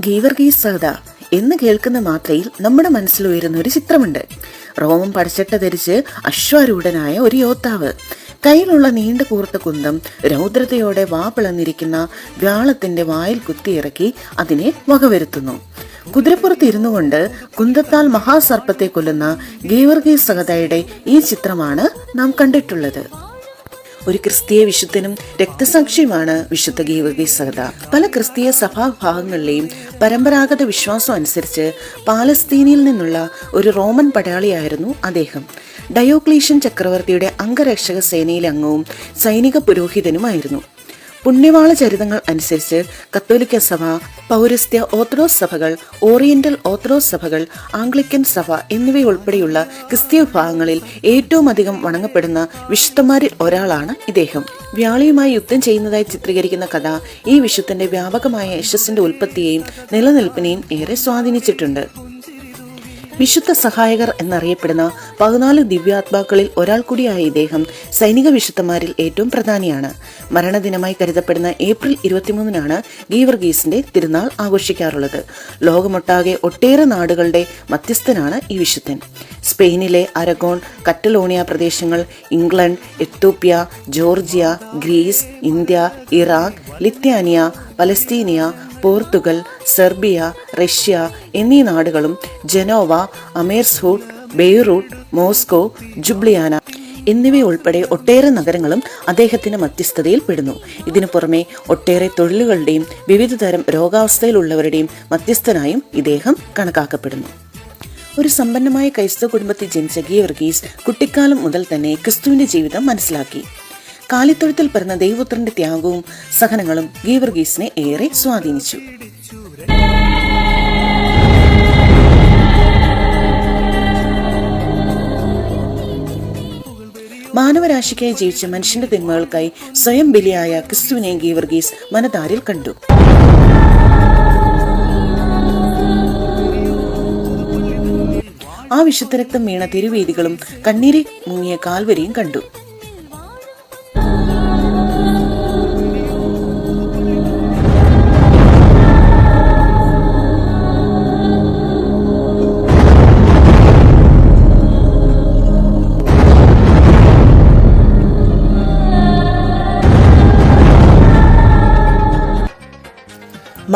ഗീവർഗീസ് സഹത എന്ന് കേൾക്കുന്ന മാത്രയിൽ നമ്മുടെ മനസ്സിൽ ഉയരുന്ന ഒരു ചിത്രമുണ്ട്. റോമം പടച്ചട്ട ധരിച്ച് അശ്വാരൂഢനായ ഒരു യോദ്ധാവ്. കയ്യിലുള്ള നീണ്ട കൂർത്ത കുന്തം രൗദ്രതയോടെ വാ പിളന്നിരിക്കുന്ന വ്യാളത്തിന്റെ വായിൽ കുത്തിയിറക്കി അതിനെ വകവരുത്തുന്നു. കുതിരപ്പുറത്ത് ഇരുന്നു കൊണ്ട് കുന്തത്താൽ മഹാസർപ്പത്തെ കൊല്ലുന്ന ഗീവർഗീസ് സഹതയുടെ ഈ ചിത്രമാണ് നാം കണ്ടിട്ടുള്ളത്. ഒരു ക്രിസ്തീയ വിശുദ്ധനും രക്തസാക്ഷിയുമാണ് വിശുദ്ധ ഗീവർഗീസ് സഹത. പല ക്രിസ്തീയ സഭാഭാഗങ്ങളിലെയും പരമ്പരാഗത വിശ്വാസം അനുസരിച്ച് പാലസ്തീനിൽ നിന്നുള്ള ഒരു റോമൻ പടയാളിയായിരുന്നു അദ്ദേഹം. ഡയോക്ലീഷ്യൻ ചക്രവർത്തിയുടെ അംഗരക്ഷക സേനയിലെ അംഗവും സൈനിക പുരോഹിതനുമായിരുന്നു. പുണ്യവാള ചരിതങ്ങൾ അനുസരിച്ച് കത്തോലിക്ക സഭ പൗരസ്ത്യ ഓർത്തഡോക്സ് സഭകൾ ഓറിയന്റൽ ഓർത്തഡോക്സ് സഭകൾ ആംഗ്ലിക്കൻ സഭ എന്നിവയുൾപ്പെടെയുള്ള ക്രിസ്തീയ വിഭാഗങ്ങളിൽ ഏറ്റവും അധികം വണങ്ങപ്പെടുന്ന വിശുദ്ധന്മാരിൽ ഒരാളാണ് ഇദ്ദേഹം. വ്യാളിയുമായി യുദ്ധം ചെയ്യുന്നതായി ചിത്രീകരിക്കുന്ന കഥ ഈ വിശുദ്ധന്റെ വ്യാപകമായ യശസ്സിന്റെ ഉൽപ്പത്തിയെയും നിലനിൽപ്പിനെയും ഏറെ സ്വാധീനിച്ചിട്ടുണ്ട്. വിശുദ്ധ സഹായകർ എന്നറിയപ്പെടുന്ന പതിനാല് ദിവ്യാത്മാക്കളിൽ ഒരാൾ കൂടിയായ ഇദ്ദേഹം സൈനിക വിശുദ്ധന്മാരിൽ ഏറ്റവും പ്രധാനിയാണ്. മരണദിനമായി കരുതപ്പെടുന്ന ഏപ്രിൽ ഇരുപത്തിമൂന്നിനാണ് ഗീവർഗീസിന്റെ തിരുനാൾ ആഘോഷിക്കാറുള്ളത്. ലോകമൊട്ടാകെ ഒട്ടേറെ നാടുകളുടെ മധ്യസ്ഥനാണ് ഈ വിശുദ്ധൻ. സ്പെയിനിലെ അരഗോൺ കറ്റലോണിയ പ്രദേശങ്ങൾ England Ethiopia Georgia Greece India Iraq Lithuania പലസ്തീനിയ Portugal Serbia Russia എന്നീ നാടുകളും ജനോവ അമേർസ്ഹൂട്ട് ബെയ്റൂട്ട് മോസ്കോ ജുബ്ലിയാന എന്നിവയുൾപ്പെടെ ഒട്ടേറെ നഗരങ്ങളും അദ്ദേഹത്തിന്റെ മധ്യസ്ഥതയിൽ പെടുന്നു. ഇതിനു പുറമെ ഒട്ടേറെ തൊഴിലുകളുടെയും വിവിധ തരം രോഗാവസ്ഥയിലുള്ളവരുടെയും മധ്യസ്ഥനായും ഇദ്ദേഹം കണക്കാക്കപ്പെടുന്നു. ഒരു സമ്പന്നമായ ക്രൈസ്തവ കുടുംബത്തിൽ ജനിച്ച ഗീവർഗീസ് കുട്ടിക്കാലം മുതൽ തന്നെ ക്രിസ്തുവിന്റെ ജീവിതം മനസ്സിലാക്കി. കാലിത്തൊഴുത്തിൽ പിറന്ന ദൈവപുത്രന്റെ ത്യാഗവും സഹനങ്ങളും ഗീവർഗീസിനെ ഏറെ സ്വാധീനിച്ചു. മാനവരാശിക്കായി ജീവിച്ച മനുഷ്യന്റെ തിന്മകൾക്കായി സ്വയം ബലിയായ ക്രിസ്തുവിനെ ഗീവർഗീസ് മനതാരിൽ കണ്ടു. ആ വിശുദ്ധരക്തം വീണ തിരുവേദികളും കണ്ണീരി മുങ്ങിയ കാൽവരിയും കണ്ടു.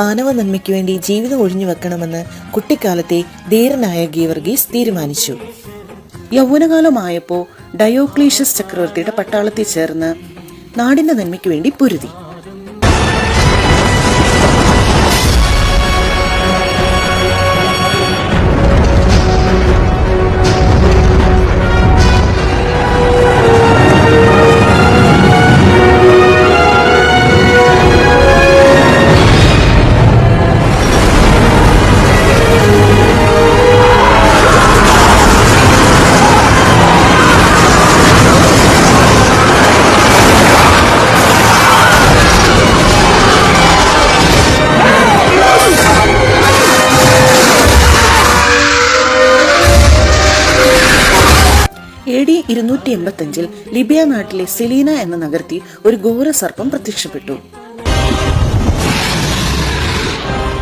മാനവ നന്മയ്ക്ക് വേണ്ടി ജീവിതം ഒഴിഞ്ഞു വെക്കണമെന്ന് കുട്ടിക്കാലത്തെ ധീരനായ ഗീവർഗീസ് തീരുമാനിച്ചു. യൗവനകാലമായപ്പോൾ ഡയോക്ലീഷ്യസ് ചക്രവർത്തിയുടെ പട്ടാളത്തിൽ ചേർന്ന് നാടിന്റെ നന്മയ്ക്ക് വേണ്ടി പൊരുതി. ഡി ഇരുന്നൂറ്റി എൺപത്തി ലിബിയ നാട്ടിലെ സെലീന എന്ന നഗരത്തിൽ ഒരു ഘോര സർപ്പം പ്രത്യക്ഷപ്പെട്ടു.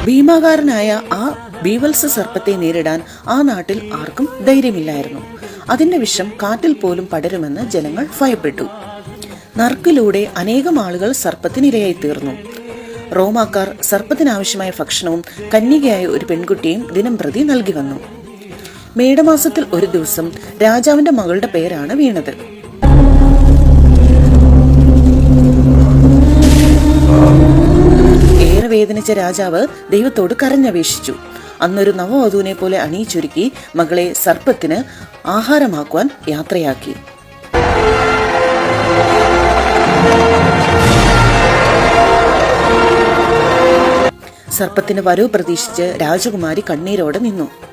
ഭീമാകാരനായ ആ ബീവത്സ സർപ്പത്തെ നേരിടാൻ ആ നാട്ടിൽ ആർക്കും ധൈര്യമില്ലായിരുന്നു. അതിന്റെ വിഷം കാറ്റിൽ പോലും പടരുമെന്ന് ജനങ്ങൾ ഭയപ്പെട്ടു. നർക്കിലൂടെ അനേകം ആളുകൾ സർപ്പത്തിനിരയായി തീർന്നു റോമാക്കാർ സർപ്പത്തിനാവശ്യമായ ഭക്ഷണവും കന്യകയായ ഒരു പെൺകുട്ടിയും ദിനം പ്രതി നൽകി വന്നു. മേടമാസത്തിൽ ഒരു ദിവസം രാജാവിന്റെ മകളുടെ പേരാണ് വീണത്. ഏറെ വേദനിച്ച രാജാവ് ദൈവത്തോട് കരഞ്ഞപേക്ഷിച്ചു. അന്നൊരു നവവധുവിനെ പോലെ അണിയിച്ചൊരുക്കി മകളെ സർപ്പത്തിന് ആഹാരമാക്കുവാൻ യാത്രയാക്കി. സർപ്പത്തിന്റെ വരവ് പ്രതീക്ഷിച്ച് രാജകുമാരി കണ്ണീരോടെ നിന്നു.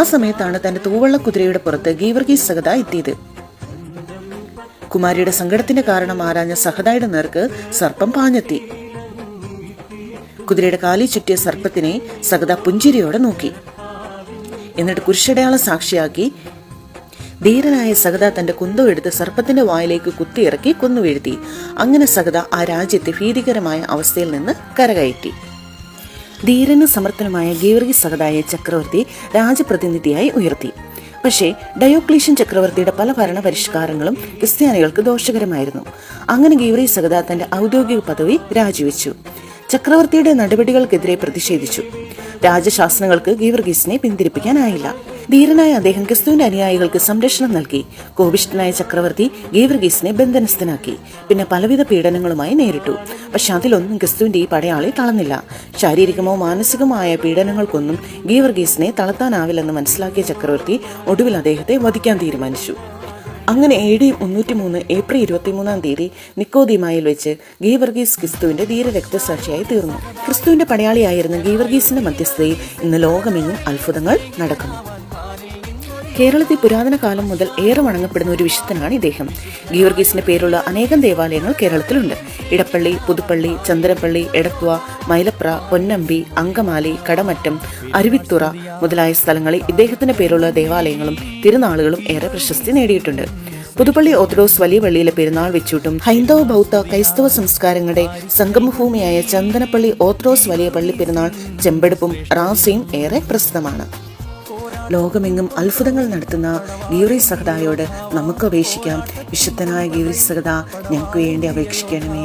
ആ സമയത്താണ് തന്റെ തൂവള്ള കുതിരയുടെ പുറത്ത് ഗീവർഗീസ് സഹദ എത്തിയത്. കുമാരിയുടെ സങ്കടത്തിന്റെ കാരണം ആരാഞ്ഞ സഹതായുടെ നേർക്ക് സർപ്പം പാഞ്ഞെത്തി. കുതിരയുടെ കാലി ചുറ്റിയ സർപ്പത്തിനെ സഹദ പുഞ്ചിരിയോടെ നോക്കി. എന്നിട്ട് കുരിശടയാളം സാക്ഷിയാക്കി ധീരനായ സഹത തന്റെ കുന്തം എടുത്ത് സർപ്പത്തിന്റെ വായിലേക്ക് കുത്തിയിറക്കി കൊന്നു വീഴ്ത്തി അങ്ങനെ സഹത ആ രാജ്യത്തെ ഭീതികരമായ അവസ്ഥയിൽ നിന്ന് കരകയറ്റി. ധീരനും സമർത്ഥനുമായ ഗീവർഗി സഹതായ ചക്രവർത്തി രാജപ്രതിനിധിയായി ഉയർത്തി. പക്ഷേ ഡയോക്ലീഷ്യൻ ചക്രവർത്തിയുടെ പല ഭരണ പരിഷ്കാരങ്ങളും ക്രിസ്ത്യാനികൾക്ക് ദോഷകരമായിരുന്നു. അങ്ങനെ ഗീവറി സഗത തന്റെ ഔദ്യോഗിക പദവി രാജിവെച്ചു. ചക്രവർത്തിയുടെ നടപടികൾക്കെതിരെ പ്രതിഷേധിച്ചു. രാജശാസനങ്ങൾക്ക് ഗീവർഗീസിനെ പിന്തിരിപ്പിക്കാനായില്ല. ധീരനായ അദ്ദേഹം ക്രിസ്തുവിന്റെ അനുയായികൾക്ക് സംരക്ഷണം നൽകി കോപിഷ്ഠനായ ചക്രവർത്തി ഗീവർഗീസിനെ ബന്ധനസ്ഥനാക്കി പിന്നെ പലവിധ പീഡനങ്ങളുമായി നേരിട്ടു. പക്ഷെ അതിലൊന്നും ക്രിസ്തുവിന്റെ ഈ പടയാളി തളന്നില്ല ശാരീരികമോ മാനസികമായ പീഡനങ്ങൾക്കൊന്നും ഗീവർഗീസിനെ തളർത്താനാവില്ലെന്ന് മനസ്സിലാക്കിയ ചക്രവർത്തി ഒടുവിൽ അദ്ദേഹത്തെ വധിക്കാൻ തീരുമാനിച്ചു. അങ്ങനെ എ ഡി മുന്നൂറ്റി മൂന്ന് ഏപ്രിൽ ഇരുപത്തിമൂന്നാം തീയതി നിക്കോദിമായിൽ വെച്ച് ഗീവർഗീസ് ക്രിസ്തുവിന്റെ ധീര രക്തസാക്ഷിയായി തീർന്നു. ക്രിസ്തുവിന്റെ പടയാളിയായിരുന്ന ഗീവർഗീസിന്റെ മധ്യസ്ഥതയിൽ ഇന്ന് ലോകമെങ്ങും അത്ഭുതങ്ങൾ നടക്കുന്നു. കേരളത്തിൽ പുരാതന കാലം മുതൽ ഏറെ വണങ്ങപ്പെടുന്ന ഒരു വിശുദ്ധനാണ് ഇദ്ദേഹം. ഗീവർഗീസിന്റെ പേരുള്ള അനേകം ദേവാലയങ്ങൾ കേരളത്തിലുണ്ട്. ഇടപ്പള്ളി പുതുപ്പള്ളി ചന്ദ്രപ്പള്ളി എടത്വ മൈലപ്ര പൊന്നമ്പി അങ്കമാലി കടമറ്റം അരുവിത്തുറ മുതലായ സ്ഥലങ്ങളിൽ ഇദ്ദേഹത്തിന്റെ പേരുള്ള ദേവാലയങ്ങളും തിരുനാളുകളും ഏറെ പ്രശസ്തി നേടിയിട്ടുണ്ട്. പുതുപ്പള്ളി ഓർത്തഡോക്സ് വലിയ പള്ളിയിലെ പെരുന്നാൾ വെച്ചൂട്ടും ഹൈന്ദവ ബൗദ്ധ ക്രൈസ്തവ സംസ്കാരങ്ങളുടെ സംഗമഭൂമിയായ ചന്ദനപ്പള്ളി ഓർത്തഡോക്സ് വലിയ പള്ളി പെരുന്നാൾ ചെമ്പെടുപ്പും റാസയും ഏറെ പ്രസിദ്ധമാണ്. ലോകമെങ്ങും അത്ഭുതങ്ങൾ നടത്തുന്ന ഗീവറി സഹദായോട് നമുക്ക് അപേക്ഷിക്കാം വിശുദ്ധനായ ഗീവറി സഹദ ഞങ്ങൾക്ക് വേണ്ടി അപേക്ഷിക്കണമേ.